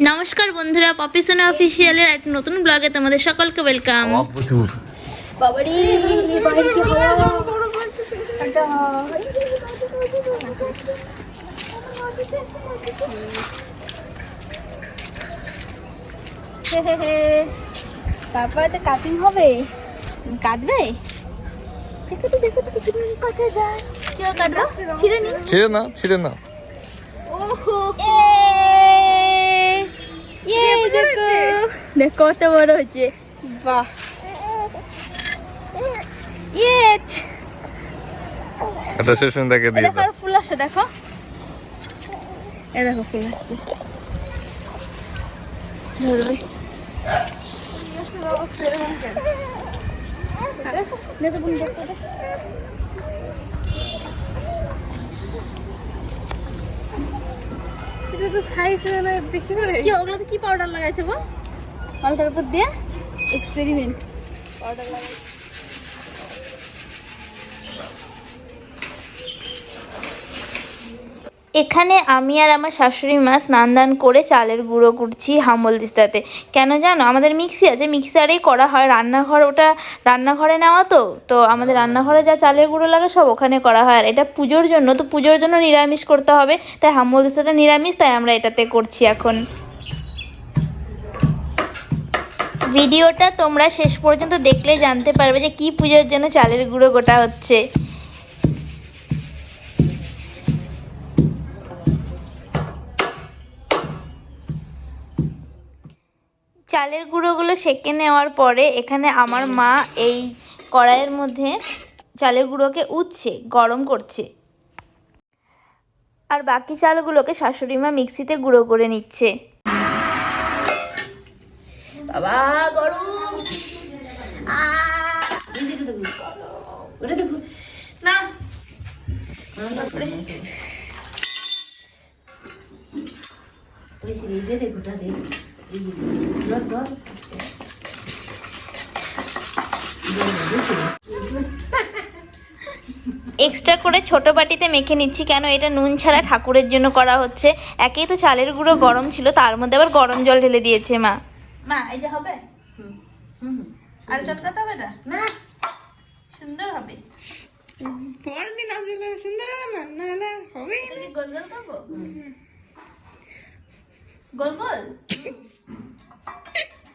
নমস্কার বন্ধুরা পপিসোনা অফিসিয়ালের একটা নতুন ব্লগে তোমাদের সকলকে ওয়েলকাম তারপরে তো কাটিং হবে? কাটবে দেখো তো দেখো তো কাটা যায় কেউ কাটবো? ছিঁড়ে নি? ছিঁড়ে না ছিঁড়ে না। ওহো। দেখো দেখ কত বড় হচ্ছে বাহ ইয়ে এটা শেষ দেখে দিয়ে দাও ফুল আসছে দেখো এ দেখো ফুল আসছে ধরবে দেখো দেখো, দেখো। এটা তো সাইজ মানে বেশি করে কি ওগুলোতে কি পাউডার লাগাইছে গো? মালটার উপর দিয়ে এক্সপেরিমেন্ট পাউডার লাগাই এখানে আমি আর আমার শাশুড়ি মা স্নান দান করে চালের গুঁড়ো কুটছি হামল দিস্তাতে। কেন জানো? আমাদের মিক্সি আছে মিক্সারেই করা হয়। রান্নাঘর ওটা রান্নাঘরে নেওয়া তো। তো আমাদের রান্নাঘরে যা চালের গুঁড়ো লাগে সব ওখানে করা হয়। আর এটা পুজোর জন্য তো পুজোর জন্য নিরামিষ করতে হবে। তাই হামল দিস্তাটা নিরামিষ তাই আমরা এটাতে করছি এখন। ভিডিওটা তোমরা শেষ পর্যন্ত দেখলে জানতে পারবে যে কি পুজোর জন্য চালের গুঁড়ো গোটা হচ্ছে। চালের গুঁড়োগুলো সেঁকে নেওয়ার পরে এখানে আমার মা এই কড়াইয়ের মধ্যে চালের গুঁড়োকে উঠছে গরম করছে। আর বাকি চালগুলোকে শাশুড়ি মা মিক্সিতে গুঁড়ো করে নিচ্ছে। বাবা গরম না। এক্সট্রা করে ছোট বাটিতে মেখে নিচ্ছি কেন? এটা নুন ছাড়া ঠাকুরের জন্য করা হচ্ছে। একেই তো চালের গুঁড়ো গরম ছিল তার মধ্যে আবার গরম জল ঢেলে দিয়েছে মা। মা এই যে হবে? আর চটকাতে হবে না না। সুন্দর হবে। পরের দিন আসলে সুন্দর হবে না? নাহলে হবে গোল গোল করব? গোল গোল?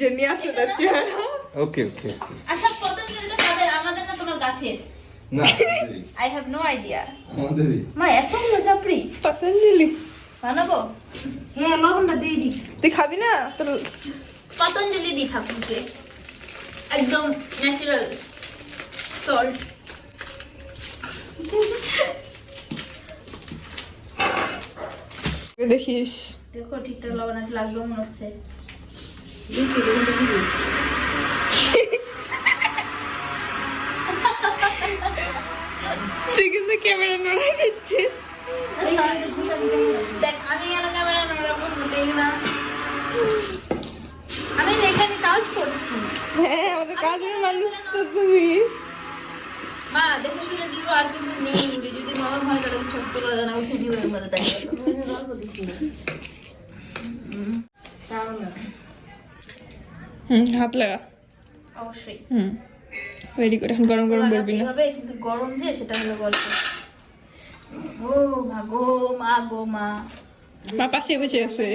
যে নিয়ে আসো তার চেহারা? ওকে ওকে আচ্ছা তাদের আমাদের না তোমার না আই হ্যাভ নো আইডিয়া আমাদেরই। মা এত চাপড়ি? পতঞ্জলি। বানাবো? হ্যাঁ লবণটা দিয়ে দি তুই খাবি না? তোর পতঞ্জলি দি একদম ন্যাচারাল সল্ট দেখিস। দেখো ঠিকঠাক লবণ লাগল মনে হচ্ছে। তুই কিন্তু ক্যামেরা নড়াই দিচ্ছিস দেখ আমি কেন ক্যামেরা নোংরা মোটেই না। আমি এখানে কাজ করছি। হ্যাঁ আমাদের কাজের মানুষ তো তুমি। মা দেখে শুনে দিব আর কিন্তু নেই। যদি নরম হয় তাহলে ছোট্ট করে জানা উঠে দিব এর মধ্যে তাই হুম হাত লাগা। অবশ্যই। হুম রেডি করে এখন গরম গরম বলবি না। হবে কিন্তু গরম যে সেটা হলো গল্প। ও ভাগো মা গো মা। মা পাশে বসে আছে।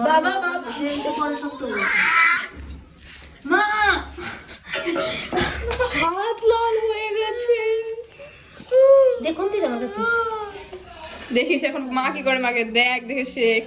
বাবা বাবা। সেইটা পরে শক্ত মা! হাত লাল হয়ে গেছে। দেখুন দিদি আমার কাছে। দেখিস এখন মা কি করে মাকে দেখ দেখে শেখ।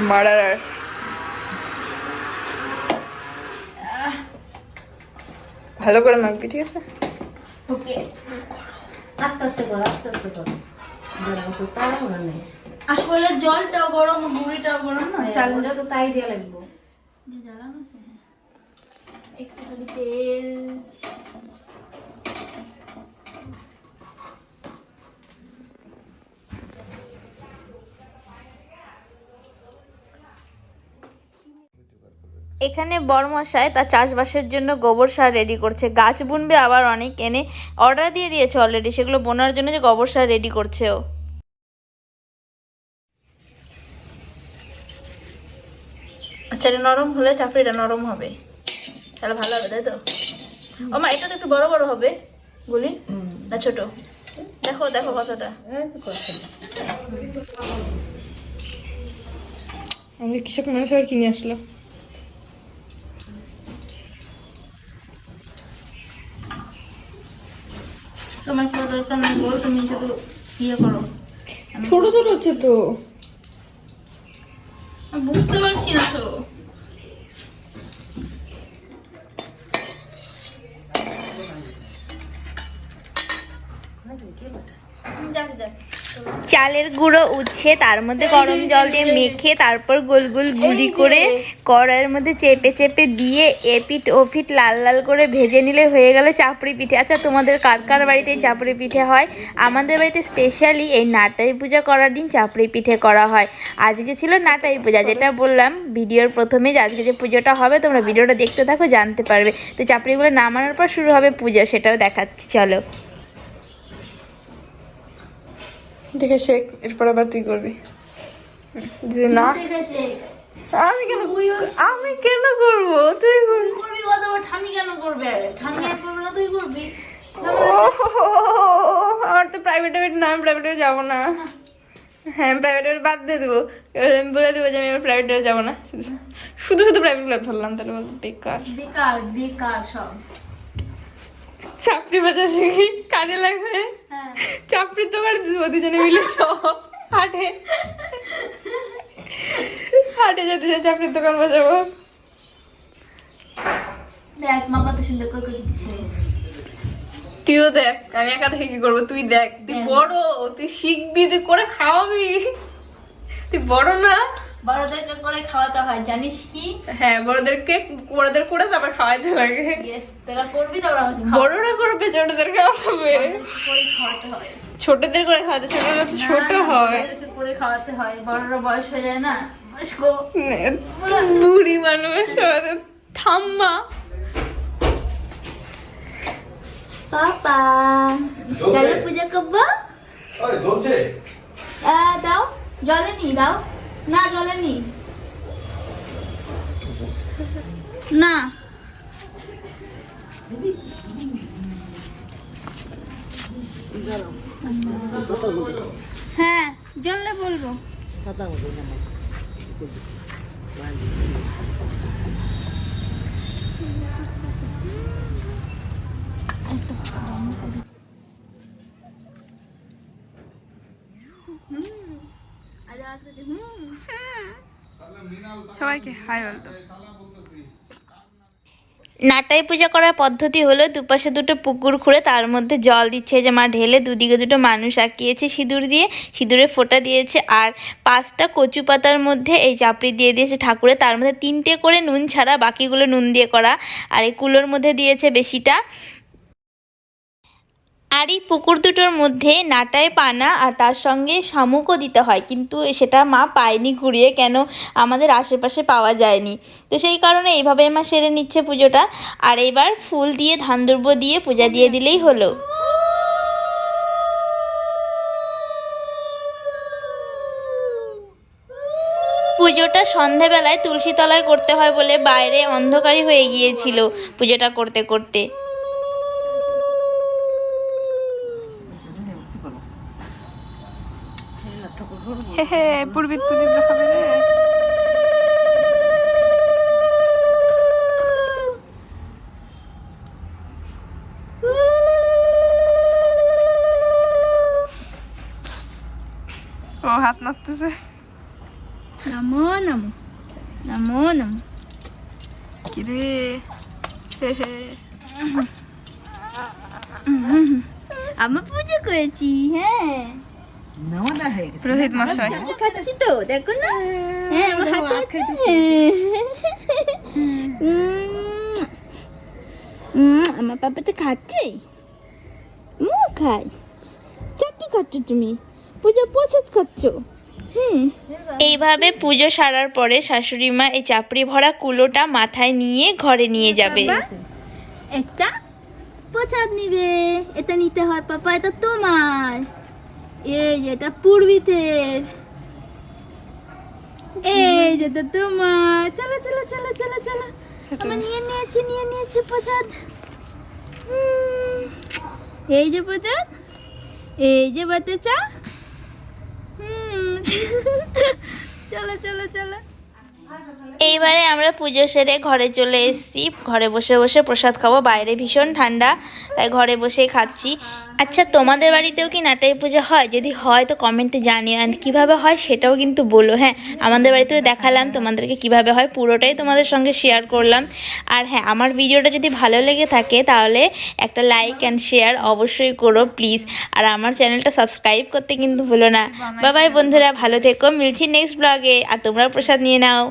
আর ভালো করে মাখবি ঠিক আছে? ওকে আস্তে আস্তে কর আস্তে আস্তে কর। আসলে জলটাও গরম গুড়িটাও গরম না? চালটা তো তাই দিয়ে লাগবো। জ্বালানো আছে? হ্যাঁ। একটু তেল। এখানে বড়মশাই তার চাষবাসের জন্য গোবর সার রেডি করছে। গাছ বুনবে আবার অনেক এনে অর্ডার দিয়ে দিয়েছে অলরেডি সেগুলো বোনার জন্য যে গোবর সার রেডি করছে ও। আচ্ছা এটা নরম হলে চাপড়িটা নরম হবে। তাহলে ভালো হবে তাই তো? ও মা এটা তো একটু বড় বড় হবে গুলি? না ছোট। দেখো দেখো কতটা। আমাদের কৃষক মানুষ আবার কিনে আসলো তোমার কোনো দরকার নেই বল তুমি শুধু ইয়ে করো। ছোট ছোট হচ্ছে তো। বুঝতে পারছি না তো। চালের গুঁড়ো উচ্ছে তার মধ্যে গরম জল দিয়ে মেখে তারপর গোল গোল গুলি করে কড়াইয়ের মধ্যে চেপে চেপে দিয়ে এপিট ওপিট লাল লাল করে ভেজে নিলে হয়ে গেল চাপড়ি পিঠে। আচ্ছা তোমাদের কার কার বাড়িতে চাপড়ি পিঠে হয়? আমাদের বাড়িতে স্পেশালি এই নাটাই পূজা করার দিন চাপড়ি পিঠে করা হয়। আজকে ছিল নাটাই পূজা যেটা বললাম ভিডিওর প্রথমে যে আজকে যে পুজোটা হবে তোমরা ভিডিওটা দেখতে থাকো জানতে পারবে। তো চাপড়িগুলো নামানোর পর শুরু হবে পুজো সেটাও দেখাচ্ছি চলো। দেখে শেখ এরপর আবার তুই করবি। যদি না আমি কেন আমি কেন করব? তুই করবি। করবি কথা ঠামি কেন করবে? ঠামি আর করবে না তুই করবি। আমার তো প্রাইভেট না আমি প্রাইভেটে যাব না। হ্যাঁ প্রাইভেটে বাদ দিয়ে দেবো। এবার আমি বলে দেবো যে আমি এবার প্রাইভেটে যাব না। শুধু শুধু প্রাইভেট ক্লাস ধরলাম তাহলে বেকার। বেকার বেকার সব। চাকরি বাজার শিখি কাজে লাগবে। হ্যাঁ। চাকরির দোকানে দেবো দুজনে মিলে চ হাটে। হাটে যেতে যেতে চাকরির দোকান বসাবো। দেখ মা কত সুন্দর করে করে দিচ্ছে। তুইও দেখ আমি একা থেকে কি করব? তুই দেখ তুই বড় তুই শিখবি তুই করে খাওয়াবি। তুই বড় না। বড়দেরকে করে খাওয়াতে হয় জানিস কি? হ্যাঁ বড়দেরকে বড়দের করে তারপর খাওয়াইতে লাগে। ইয়েস তোরা করবি তারপর বড়রা করবে ছোটদের খাওয়াবে। করে খাওয়াতে হয়। ছোটদের করে খাওয়াতে ছোটরা তো ছোট হয়। করে খাওয়াতে হয়। বড়রা বয়স হয়ে যায় না বয়স্ক। বুড়ি মানুষ ঠাম্মা। পাপা। পূজা করব? দাও। জলে নি দাও। না জলে নি। হ্যাঁ জলে বলব। আজ আজকে হুম সবাইকে হাই বলতো। নাটাই পূজা করার পদ্ধতি হলো দুপাশে দুটো পুকুর খুঁড়ে তার মধ্যে জল দিচ্ছে। যে মা ঢেলে দুদিকে দুটো মানুষ আঁকিয়েছে সিঁদুর দিয়ে সিঁদুরে ফোঁটা দিয়েছে আর পাঁচটা কচু পাতার মধ্যে এই চাপড়ি দিয়ে দিয়েছে ঠাকুরে। তার মধ্যে তিনটে করে নুন ছাড়া বাকিগুলো নুন দিয়ে করা। আর এই কুলোর মধ্যে দিয়েছে বেশিটা। আর এই পুকুর দুটোর মধ্যে নাটায় পানা আর তার সঙ্গে শামুকও দিতে হয়, কিন্তু সেটা মা পায়নি ঘুরিয়ে কেন আমাদের আশেপাশে পাওয়া যায়নি। তো সেই কারণে এইভাবে মা সেরে নিচ্ছে পুজোটা। আর এবার ফুল দিয়ে, ধান দুর্ব দিয়ে পূজা দিয়ে দিলেই হলো। পুজোটা সন্ধেবেলায় তুলসী তলায় করতে হয় বলে বাইরে অন্ধকারই হয়ে গিয়েছিল পুজোটা করতে করতে। পূর্বিক প্রদীপ দেখাবে রে। ও হাত নাড়তেছে। নমো নমো নমো নমো। কিরে হে হে। আমরা পুজো করেছি হ্যাঁ। রোহিত মশাই খাচ্ছি তো দেখো না হ্যাঁ আমার হাতে আমার পাপা তো খাচ্ছে মু খাই চাপটি খাচ্ছ তুমি পুজো প্রসাদ খাচ্ছ হুম এইভাবে পুজো সারার পরে শাশুড়ি মা এই চাপড়ি ভরা কুলোটা মাথায় নিয়ে ঘরে নিয়ে যাবে একটা প্রসাদ নিবে এটা নিতে হয় পাপা এটা তোমার এই এটা পূর্বিতের। এই যেটা তোমার। চলো চলো চলো চলো চলো। আমার নিয়ে নিয়েছি নিয়ে নিয়েছি প্রসাদ। হুম, এই যে প্রসাদ। এই যে বাতে চা হুম, চলো চলো চলো। এইবারে আমরা পুজো সেরে ঘরে চলে এসেছি। ঘরে বসে বসে প্রসাদ খাব। বাইরে ভীষণ ঠান্ডা তাই ঘরে বসেই খাচ্ছি। আচ্ছা তোমাদের বাড়িতেও কি নাটাই পুজো হয়? যদি হয় তো কমেন্টে জানিও। অ্যান্ড কীভাবে হয় সেটাও কিন্তু বলো হ্যাঁ? আমাদের বাড়িতেও দেখালাম তোমাদেরকে কীভাবে হয় পুরোটাই তোমাদের সঙ্গে শেয়ার করলাম। আর হ্যাঁ আমার ভিডিওটা যদি ভালো লেগে থাকে তাহলে একটা লাইক অ্যান্ড শেয়ার অবশ্যই করো প্লিজ আর আমার চ্যানেলটা সাবস্ক্রাইব করতে কিন্তু ভুলো না। বাবাই বন্ধুরা ভালো থেকো। মিলছি নেক্সট ব্লগে আর তোমরা প্রসাদ নিয়ে নাও।